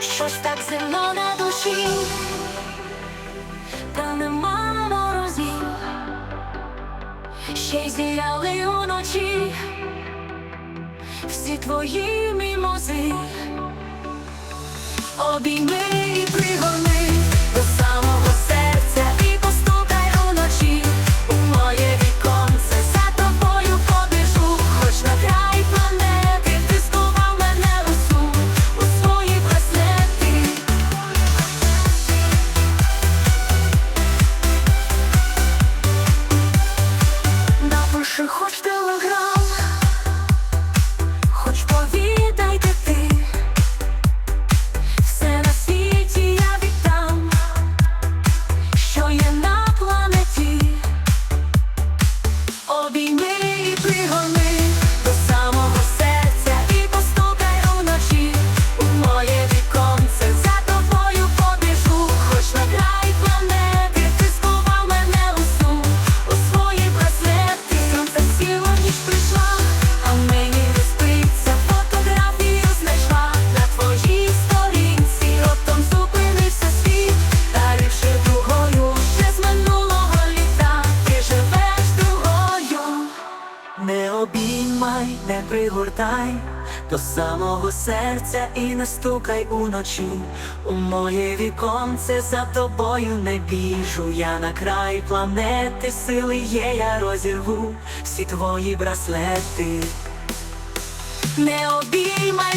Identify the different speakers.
Speaker 1: щось так земно на душі, та нема морозів, ще й зіяли уночі, всі твої мімози, обійми і пригорни Не обіймай, не пригортай до самого серця і не стукай уночі. У моє віконце за тобою не біжу. Я на край планети, сили є, я розірву всі твої браслети. Не обіймай,